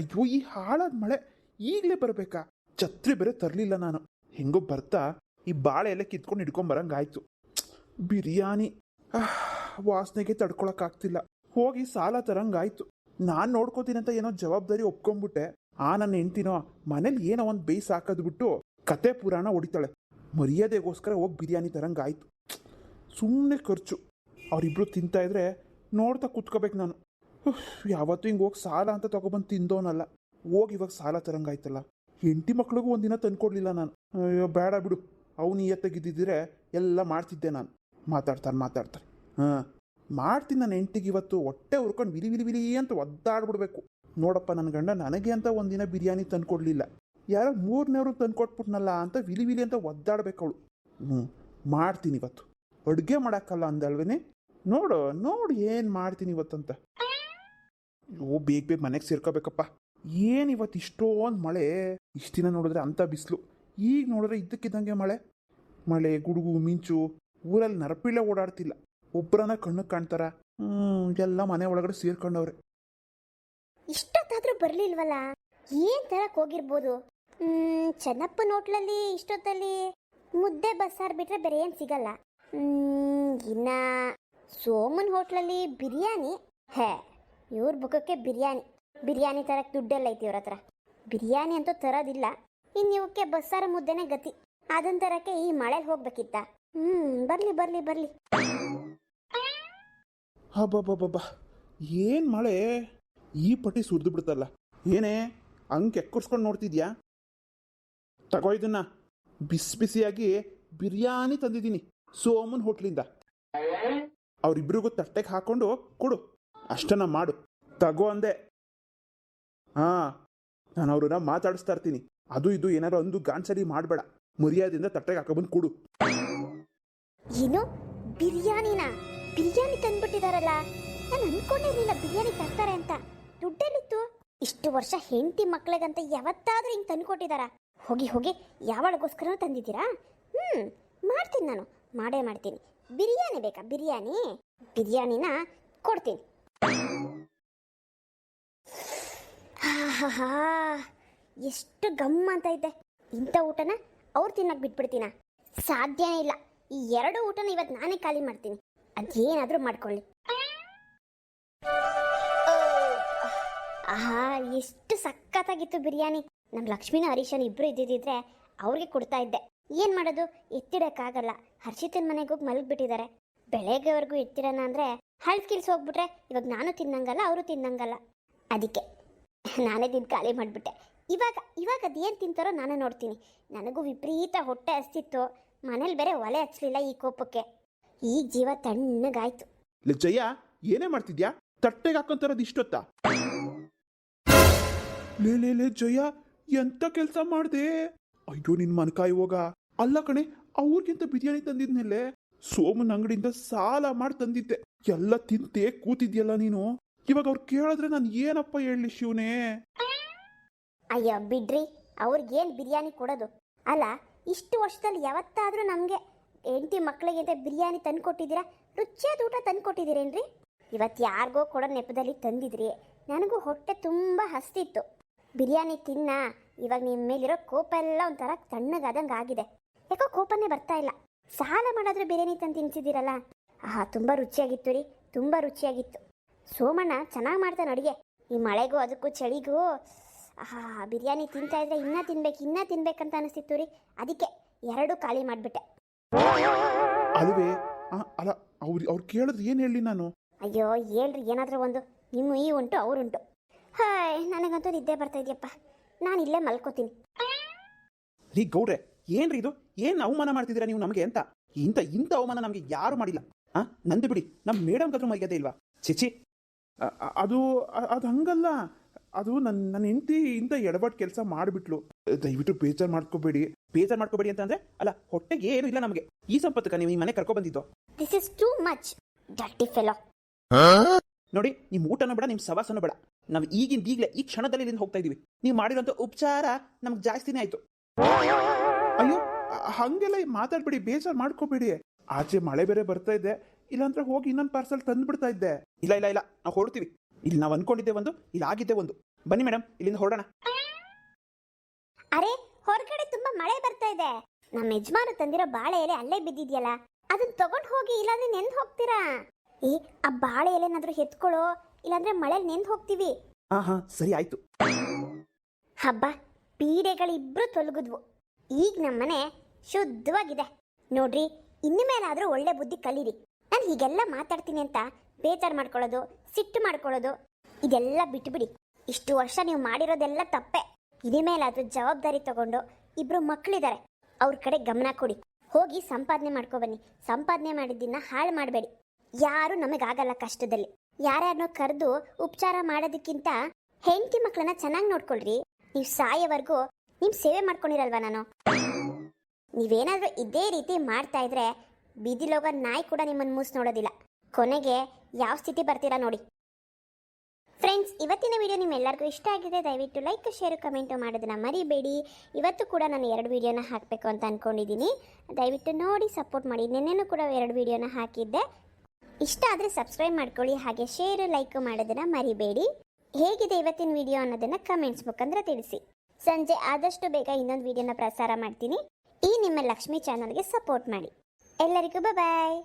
ಅಯ್ಯೋ, ಈ ಹಾಳಾದ ಮಳೆ ಈಗಲೇ ಬರಬೇಕಾ? ಛತ್ರಿ ಬೇರೆ ತರಲಿಲ್ಲ ನಾನು. ಹೆಂಗೋ ಬರ್ತಾ ಈ ಬಾಳೆ ಎಲ್ಲ ಕಿತ್ಕೊಂಡು ಹಿಡ್ಕೊಂಬರಂಗಾಯ್ತು ಬಿರಿಯಾನಿ. ವಾಸನೆಗೆ ತಡ್ಕೊಳಕ್ಕಾಗ್ತಿಲ್ಲ. ಹೋಗಿ ಸಾಲ ತರಂಗಾಯ್ತು. ನಾನು ನೋಡ್ಕೋತೀನಂತ ಏನೋ ಜವಾಬ್ದಾರಿ ಒಪ್ಕೊಂಡ್ಬಿಟ್ಟೆ. ಆ ನನ್ನ ಹೆಂಡ್ತಿನೋ, ಮನೇಲಿ ಏನೋ ಒಂದು ಬೇಯ್ಸ್ ಹಾಕದ್ಬಿಟ್ಟು ಕತೆ ಪುರಾಣ ಹೊಡಿತಾಳೆ. ಮರ್ಯಾದೆಗೋಸ್ಕರ ಹೋಗಿ ಬಿರಿಯಾನಿ ತರಂಗಾಯ್ತು. ಸುಮ್ಮನೆ ಖರ್ಚು. ಅವರಿಬ್ರು ತಿಂತಾ ಇದ್ರೆ ನೋಡ್ತಾ ಕುತ್ಕೋಬೇಕು ನಾನು. ಯಾವತ್ತೂ ಹಿಂಗೆ ಹೋಗಿ ಸಾಲ ಅಂತ ತಗೊಬಂದು ತಿಂದೋನಲ್ಲ. ಹೋಗಿ ಇವಾಗ ಸಾಲ ತರಂಗಾಯ್ತಲ್ಲ. ಹೆಂಡತಿ ಮಕ್ಳಿಗೂ ಒಂದಿನ ತಂದ್ಕೊಡ್ಲಿಲ್ಲ ನಾನು. ಅಯ್ಯೋ, ಬೇಡ ಬಿಡು. ಅವ್ನು ತೆಗಿದ್ದಿದ್ರೆ ಎಲ್ಲ ಮಾಡ್ತಿದ್ದೆ ನಾನು. ಮಾತಾಡ್ತಾರೆ ಮಾತಾಡ್ತಾರೆ. ಹಾಂ. ಮಾಡ್ತೀನಿ ನನ್ನ ಹೆಂಡತಿಗೆ ಇವತ್ತು. ಹೊಟ್ಟೆ ಹುರ್ಕೊಂಡು ವಿಲಿ ವಿಲಿ ವಿಲಿ ಅಂತ ಒದ್ದಾಡ್ಬಿಡ್ಬೇಕು. ನೋಡಪ್ಪ ನನ್ನ ಗಂಡ ನನಗೆ ಅಂತ ಒಂದಿನ ಬಿರಿಯಾನಿ ತಂದ್ಕೊಡ್ಲಿಲ್ಲ. ಯಾರೋ ಮೂರನೇವ್ರು ತಂದ್ಕೊಟ್ಬಿಟ್ನಲ್ಲ ಅಂತ ವಿಲಿ ವಿಲಿ ಅಂತ ಒದ್ದಾಡ್ಬೇಕು ಅವಳು. ಹ್ಞೂ ಮಾಡ್ತೀನಿ ಇವತ್ತು. ಅಡುಗೆ ಮಾಡೋಕ್ಕಲ್ಲ ಅಂದಲ್ವೇನೆ? ನೋಡು ನೋಡು ಏನು ಮಾಡ್ತೀನಿ ಇವತ್ತಂತ. ಓ ಬೇಗ ಬೇಗ ಮನೆಗೆ ಸೇರ್ಕೋಬೇಕಪ್ಪ. ಏನು ಇವತ್ತು ಇಷ್ಟೊಂದು ಮಳೆ. ಇಷ್ಟು ದಿನ ನೋಡಿದ್ರೆ ಅಂಥ ಬಿಸಿಲು. ಈಗ ನೋಡಿದ್ರೆ ಇದ್ದಕ್ಕಿದ್ದಂಗೆ ಮಳೆ. ಮಳೆ, ಗುಡುಗು, ಮಿಂಚು, ಊರಲ್ಲಿ ನರಪಿಳ್ಳೆ ಓಡಾಡ್ತಿಲ್ಲ. ಒಬ್ಬರನ್ನ ಕಣ್ಣಿಗೆ ಕಾಣ್ತಾರ. ಎಲ್ಲ ಮನೆ ಒಳಗಡೆ ಸೇರ್ಕೊಂಡವ್ರೆ. ಇಷ್ಟೊತ್ತಾದ್ರೂ ಬರ್ಲಿಲ್ವಲ್ಲ? ಏನ್ ತರಕ್ ಹೋಗಿರ್ಬೋದು? ಹ್ಮ್, ಚೆನ್ನಪ್ಪನ ಹೋಟ್ಲಲ್ಲಿ ಇಷ್ಟೊತ್ತಲ್ಲಿ ಮುದ್ದೆ ಬಸ್ಸಾರು ಬಿಟ್ರೆ ಬೇರೆ ಏನ್ ಸಿಗಲ್ಲ. ಹ್ಮ್, ಇನ್ನ ಸೋಮನ್ ಹೋಟ್ಲಲ್ಲಿ ಬಿರಿಯಾನಿ. ಹೇ ಇವ್ರ ಬುಕ್ಕಕ್ಕೆ ಬಿರಿಯಾನಿ. ಬಿರಿಯಾನಿ ತರಕ್ಕೆ ದುಡ್ಡೆಲ್ಲ ಐತಿ ಇವ್ರ ಹತ್ರ. ಬಿರಿಯಾನಿ ಅಂತೂ ತರೋದಿಲ್ಲ. ಇನ್ನು ಇವಕ್ಕೆ ಬಸ್ಸಾರ ಮುದ್ದೆನೇ ಗತಿ. ಅದನ್ ತರಕ್ಕೆ ಈ ಮಳೆ ಹೋಗ್ಬೇಕಿತ್ತ. ಹ್ಮ್, ಬರ್ಲಿ ಬರ್ಲಿ ಬರ್ಲಿ. ಏನು ಮಳೆ? ಈ ಪಟ್ಟಿ ಸುರಿದು ಬಿಡ್ತಲ್ಲ. ಏನೇ, ಹಂಗೆ ಎಕ್ಕರ್ಸ್ಕೊಂಡು ನೋಡ್ತಿದ್ಯಾ? ತಗೋ ಇದನ್ನ. ಬಿಸಿ ಬಿಸಿಯಾಗಿ ಬಿರಿಯಾನಿ ತಂದಿದ್ದೀನಿ. ಸೋಮನ್ ಹೋಟ್ಲಿಂದ. ಅವರಿಬ್ರಿಗೂ ತಟ್ಟೆಗೆ ಹಾಕೊಂಡು ಕೊಡು. ಅಷ್ಟನ್ನ ಮಾಡು. ತಗೋ ಅಂದೆ. ಹಾ ನಾನು ಅವ್ರನ್ನ ಮಾತಾಡಿಸ್ತಾ ಇರ್ತೀನಿ. ಅದು ಇದು ಏನಾರು ಒಂದು ಗಾನ್ಸರಿ ಮಾಡಬೇಡ. ಮರ್ಯಾದೆಯಿಂದ ತಟ್ಟೆಗೆ ಹಾಕೊಬಂದು ಕೊಡು. ಏನು? ಬಿರಿಯಾನಿನ? ಬಿರಿಯಾನಿ ತಂದ್ಬಿಟ್ಟಿದಾರಲ್ಲ? ನಾನು ಅನ್ಕೊಂಡಿರ್ಲಿಲ್ಲ ಬಿರಿಯಾನಿ ತರ್ತಾರೆ ಅಂತ. ದುಡ್ಡೆಲ್ಲಿತ್ತು? ಇಷ್ಟು ವರ್ಷ ಹೆಂಡತಿ ಮಕ್ಕಳಿಗಂತ ಯಾವತ್ತಾದ್ರೂ ಹಿಂಗೆ ತಂದ್ಕೊಟ್ಟಿದಾರ? ಹೋಗಿ ಹೋಗಿ ಯಾವಳಗೋಸ್ಕರ ತಂದಿದ್ದೀರಾ? ಹ್ಮ್, ಮಾಡ್ತೀನಿ ನಾನು. ಮಾಡೇ ಮಾಡ್ತೀನಿ. ಬಿರಿಯಾನಿ ಬೇಕಾ? ಬಿರಿಯಾನಿ? ಬಿರಿಯಾನಿನ ಕೊಡ್ತೀನಿ. ಎಷ್ಟು ಗಮ್ಮ ಅಂತ ಇದೆ ಇಂಥ ಊಟನ ಅವ್ರು ತಿನ್ನಕ್ ಬಿಟ್ಬಿಡ್ತೀನ? ಸಾಧ್ಯನೇ ಇಲ್ಲ. ಈ ಎರಡು ಊಟನ ಇವತ್ತು ನಾನೇ ಖಾಲಿ ಮಾಡ್ತೀನಿ. ಅದೇನಾದ್ರೂ ಮಾಡ್ಕೊಳ್ಳಿ. ಆಹಾ, ಎಷ್ಟು ಸಖತ್ತಾಗಿತ್ತು ಬಿರಿಯಾನಿ. ನಮ್ಮ ಲಕ್ಷ್ಮೀನ, ಹರೀಶನ್ ಇಬ್ರು ಇದ್ದಿದ್ರೆ ಅವ್ರಿಗೆ ಕೊಡ್ತಾ ಇದ್ದೆ. ಏನ್ ಮಾಡೋದು? ಎತ್ತಿಡಕ್ಕಾಗಲ್ಲ. ಹರ್ಷಿತನ್ ಮನೆಗೆ ಹೋಗಿ ಮಲಗ್ಬಿಟ್ಟಿದ್ದಾರೆ. ಬೆಳಗ್ಗೆವರೆಗೂ ಎತ್ತಿಡೋಣ ಅಂದರೆ ಹಳ್ದು ಕಿಲ್ಸ್ ಹೋಗ್ಬಿಟ್ರೆ ಇವಾಗ ನಾನು ತಿನ್ನಂಗಲ್ಲ, ಅವರು ತಿನ್ನಂಗಲ್ಲ. ಅದಕ್ಕೆ ನಾನೇ ತಿಂದು ಖಾಲಿ ಮಾಡಿಬಿಟ್ಟೆ. ಇವಾಗ ಇವಾಗ ಅದೇನು ತಿಂತಾರೋ ನಾನೇ ನೋಡ್ತೀನಿ. ನನಗೂ ವಿಪರೀತ ಹೊಟ್ಟೆ ಹಸ್ತಿತ್ತು. ಮನೇಲಿ ಬೇರೆ ಒಲೆ ಹಚ್ಚಲಿಲ್ಲ ಈ ಕೋಪಕ್ಕೆ. ಈ ಜೀವ ತಣ್ಣಗಾಯ್ತು. ಲೇ ಜಯ, ಏನೇ ಮಾಡ್ತಿದ್ಯಾ? ತಟ್ಟೆಗೆ ಹಾಕೊಂತಾರದು ಇಷ್ಟೊತ್ತ? ಲೇ ಲೇ ಲೇ ಜಯ, ಎಂತ ಕೆಲಸ ಮಾಡ್ದೆ? ಅಯ್ಯೋ, ನಿನ್ ಮನ್ಕಾಯಿ ಹೋಗ. ಅಲ್ಲ ಕಣೆ, ಅವ್ರಿಗಿಂತ ಬಿರಿಯಾನಿ ತಂದಿದ್ಮೇಲೆ ಸೋಮನ್ ಅಂಗಡಿಯಿಂದ ಸಾಲ ಮಾಡಿ ತಂದಿದ್ದೆ. ಎಲ್ಲ ತಿಂತೆ ಕೂತಿದ್ಯಲ್ಲ ನೀನು? ಇವಾಗ ಅವ್ರು ಕೇಳಿದ್ರೆ ನಾನು ಏನಪ್ಪ ಹೇಳಲಿ ಶಿವನೇ? ಅಯ್ಯೋ, ಬಿಡ್ರಿ. ಅವ್ರಿಗೇನು ಬಿರಿಯಾನಿ ಕೊಡೋದು? ಅಲ್ಲ, ಇಷ್ಟು ವರ್ಷದಲ್ಲಿ ಯಾವತ್ತಾದರೂ ನಮಗೆ ಹೆಂಡತಿ ಮಕ್ಕಳಿಗೆ ಬಿರಿಯಾನಿ ತಂದು ಕೊಟ್ಟಿದ್ದೀರಾ ರುಚಿಯಾದ ಊಟ ತಂದು ಕೊಟ್ಟಿದ್ದೀರೇನ್ರಿ ಇವತ್ತು ಯಾರಿಗೋ ಕೊಡೋ ನೆಪದಲ್ಲಿ ತಂದಿದ್ರಿ. ನನಗೂ ಹೊಟ್ಟೆ ತುಂಬ ಹಸ್ತಿತ್ತು. ಬಿರಿಯಾನಿ ತಿನ್ನ, ಇವಾಗ ನಿಮ್ಮ ಮೇಲಿರೋ ಕೋಪ ಎಲ್ಲ ಒಂಥರ ತಣ್ಣಗಾದಂಗೆ ಆಗಿದೆ ಯಾಕೋ ಕೋಪನೇ ಬರ್ತಾ ಇಲ್ಲ. ಸಾಲ ಮಾಡಿದ್ರೆ ಬಿರಿಯಾನಿ ತಂದು ತಿನ್ಸಿದ್ದೀರಲ್ಲ ಆಹಾ ತುಂಬ ರುಚಿಯಾಗಿತ್ತು ರೀ ತುಂಬ ರುಚಿಯಾಗಿತ್ತು. ಸೋಮಣ್ಣ ಚೆನ್ನಾಗಿ ಮಾಡ್ತಾನೆ ಅಡುಗೆ. ಈ ಮಳೆಗೂ ಅದಕ್ಕೂ ಚಳಿಗೂ ಆಹಾ ಬಿರಿಯಾನಿ ತಿಂತಾ ಇದ್ರೆ ಇನ್ನ ತಿನ್ಬೇಕು ಇನ್ನ ತಿನ್ಬೇಕಂತ ಅನಿಸ್ತಿತ್ತು ರೀ. ಅದಕ್ಕೆ ಎರಡು ಖಾಲಿ ಮಾಡಿಬಿಟ್ಟೆ. ಅಲ್ವೇ ಅಲ್ಲ ಅವ್ರು ಅವ್ರು ಕೇಳಿದ್ರೆ ಏನು ಹೇಳಿ ನಾನು? ಅಯ್ಯೋ ಹೇಳ್ರಿ ಏನಾದರೂ ಒಂದು. ನಿಮ್ಮ ಈ ಉಂಟು ಅವ್ರುಂಟು ಹಾಯ್ ನನಗಂತೂ ನಿದ್ದೆ ಬರ್ತಾ ಇದೆಯಪ್ಪ. ನಾನು ಇಲ್ಲೇ ಮಲ್ಕೋತೀನಿ. ರೀ ಗೌಡ್ರೆ ಏನ್ರಿ ಇದು? ಏನ್ ಅವಮಾನ ಮಾಡ್ತಿದ್ದೀರಾ ನೀವು ನಮಗೆ ಅಂತ? ಇಂಥ ಇಂಥ ಅವಮಾನ ನಮಗೆ ಯಾರು ಮಾಡಿಲ್ಲ. ಆ? ನಂದು ಬಿಡಿ. ನಮ್ಮ ಮೇಡಮ್ ಕದ್ರು ಮರ್ಯಾದೆ ಇಲ್ವಾ? ಚಿಚಿ ಅದು ಅದು ಹಂಗಲ್ಲ. ಅದು ನನ್ನ ನನ್ನ ಹೆಂಡತಿ ಇಂಥ ಎಡಬಟ್ ಕೆಲಸ ಮಾಡಿಬಿಟ್ಲು. ದಯವಿಟ್ಟು ಬೇಜಾರು ಮಾಡ್ಕೋಬೇಡಿ. ಬೇಜಾರು ಮಾಡ್ಕೋಬೇಡಿ ಅಂತಂದ್ರೆ ಅಲ್ಲ ಹೊಟ್ಟೆಗೆ ಏನು ಇಲ್ಲ ನಮಗೆ. ಈ ಸಂಪತ್ತಕ್ಕ ನೀವು ಈ ಮನೆ ಕರ್ಕೊ ಬಂದಿದ್ದು. This is too much dirty fellow ನೋಡಿ ನಿಮ್ಮ ಊಟನೂ ಬೇಡ ನಿಮ್ಮ ಸವಾಸನೂ ಬೇಡ. ನಾವು ಈಗಿಂದ ಈಗಲೇ ಈ ಕ್ಷಣದಲ್ಲಿ ಇಲ್ಲಿಂದ ಹೋಗ್ತಾ ಇದೀವಿ. ನೀವು ಮಾಡಿರೋಂಥ ಉಪಚಾರ ನಮ್ಗೆ ಜಾಸ್ತಿನೇ ಆಯ್ತು. ಹಂಗೆಲ್ಲ ಮಾತಾಡ್ಬೇಡಿ ಬೇಜಾರು ಮಾಡ್ಕೋಬೇಡಿ. ಆಚೆ ಮಳೆ ಬೇರೆ ಬರ್ತಾ ಇದೆ. ಇಲ್ಲಾಂದ್ರೆ ಹೋಗಿ ಇನ್ನೊಂದು ಪಾರ್ಸಲ್ ತಂದ್ಬಿಡ್ತಾ ಇದ್ದೆ. ಇಲ್ಲ ಇಲ್ಲ ಇಲ್ಲ ನಾವು ಹೊರಡ್ತೀವಿ. ಇಲ್ಲಿ ನಾವು ಅನ್ಕೊಂಡಿದ್ದೆ ಒಂದು ಇಲ್ಲಿ ಆಗಿದ್ದೆ ಒಂದು. ಬನ್ನಿ ಮೇಡಮ್ ಇಲ್ಲಿಂದ ಹೊರಡೋಣ. ಅರೆ ಹೊರಗಡೆ ತುಂಬಾ ಮಳೆ ಬರ್ತಾ ಇದೆ. ನಮ್ಮ ಯಜಮಾನ ತಂದಿರೋ ಬಾಳೆ ಎಲೆ ಅಲ್ಲೇ ಬಿದ್ದಿದ್ಯಲ್ಲ ಅದನ್ನ ತಗೊಂಡ್ ಹೋಗಿ ಇಲ್ಲಾಂದ್ರೆ ನೆಂದ್ ಹೋಗ್ತೀರಾ? ಏ ಆ ಬಾಳೆ ಎಲೆನಾದ್ರೂ ಎತ್ಕೊಳ್ಳೋ ಇಲ್ಲಾಂದ್ರೆ ಮಳೆ ನೆಂದ್ ಹೋಗ್ತೀವಿ. ಹಾ ಹಾ ಸರಿ ಆಯ್ತು. ಹಬ್ಬ ಪೀಡೆಗಳಿಬ್ರು ತೊಲಗಿದ್ವು. ಈಗ ನಮ್ಮನೆ ಶುದ್ಧವಾಗಿದೆ. ನೋಡ್ರಿ ಇನ್ನು ಮೇಲಾದರೂ ಒಳ್ಳೆ ಬುದ್ಧಿ ಕಲೀರಿ. ನಾನು ಹೀಗೆಲ್ಲ ಮಾತಾಡ್ತೀನಿ ಅಂತ ಬೇಜಾರು ಮಾಡ್ಕೊಳ್ಳೋದು, ಸಿಟ್ಟು ಮಾಡ್ಕೊಳ್ಳೋದು, ಇದೆಲ್ಲ ಬಿಟ್ಬಿಡಿ. ಇಷ್ಟು ವರ್ಷ ನೀವು ಮಾಡಿರೋದೆಲ್ಲ ತಪ್ಪೆ. ಇದೇ ಮೇಲಾದ್ರೂ ಜವಾಬ್ದಾರಿ ತಗೊಂಡು ಇಬ್ರು ಮಕ್ಕಳಿದ್ದಾರೆ ಅವ್ರ ಕಡೆ ಗಮನ ಕೊಡಿ. ಹೋಗಿ ಸಂಪಾದನೆ ಮಾಡ್ಕೊ ಬನ್ನಿ. ಸಂಪಾದನೆ ಮಾಡಿದ್ದನ್ನ ಹಾಳು ಮಾಡಬೇಡಿ. ಯಾರು ನಮಗಾಗಲ್ಲ ಕಷ್ಟದಲ್ಲಿ. ಯಾರ್ಯಾರನ್ನೋ ಕರೆದು ಉಪಚಾರ ಮಾಡೋದಕ್ಕಿಂತ ಹೆಂಡತಿ ಮಕ್ಕಳನ್ನ ಚೆನ್ನಾಗಿ ನೋಡ್ಕೊಳ್ರಿ. ನೀವು ಸಾಯೋವರೆಗೂ ನಿಮ್ ಸೇವೆ ಮಾಡ್ಕೊಂಡಿರಲ್ವಾ ನಾನು? ನೀವೇನಾದ್ರೂ ಇದೇ ರೀತಿ ಮಾಡ್ತಾ ಇದ್ರೆ ಬೀದಿಲೋಗ ನಾಯಿ ಕೂಡ ನಿಮ್ಮನ್ನು ಮೂಸ್ ನೋಡೋದಿಲ್ಲ. ಕೊನೆಗೆ ಯಾವ ಸ್ಥಿತಿ ಬರ್ತೀರಾ ನೋಡಿ. ಫ್ರೆಂಡ್ಸ್ ಇವತ್ತಿನ ವಿಡಿಯೋ ನಿಮ್ಮೆಲ್ಲರಿಗೂ ಇಷ್ಟ ಆಗಿದೆ ದಯವಿಟ್ಟು ಲೈಕ್ ಶೇರ್ ಕಮೆಂಟು ಮಾಡೋದನ್ನ ಮರಿಬೇಡಿ. ಇವತ್ತು ಕೂಡ ನಾನು ಎರಡು ವಿಡಿಯೋನ ಹಾಕಬೇಕು ಅಂತ ಅಂದ್ಕೊಂಡಿದ್ದೀನಿ ದಯವಿಟ್ಟು ನೋಡಿ ಸಪೋರ್ಟ್ ಮಾಡಿ. ನಿನ್ನೆನೂ ಕೂಡ ಎರಡು ವೀಡಿಯೋನ ಹಾಕಿದ್ದೆ. ಇಷ್ಟ ಆದರೆ ಸಬ್ಸ್ಕ್ರೈಬ್ ಮಾಡ್ಕೊಳ್ಳಿ, ಹಾಗೆ ಶೇರು ಲೈಕ್ ಮಾಡೋದನ್ನು ಮರಿಬೇಡಿ. ಹೇಗಿದೆ ಇವತ್ತಿನ ವಿಡಿಯೋ ಅನ್ನೋದನ್ನು ಕಮೆಂಟ್ಸ್ ಮುಖಾಂತರ ತಿಳಿಸಿ. ಸಂಜೆ ಆದಷ್ಟು ಬೇಗ ಇನ್ನೊಂದು ವಿಡಿಯೋನ ಪ್ರಸಾರ ಮಾಡ್ತೀನಿ. ಈ ನಿಮ್ಮ ಲಕ್ಷ್ಮಿ ಚಾನಲ್ಗೆ ಸಪೋರ್ಟ್ ಮಾಡಿ. ಎಲ್ಲರಿಗೂ ಬಾಯ್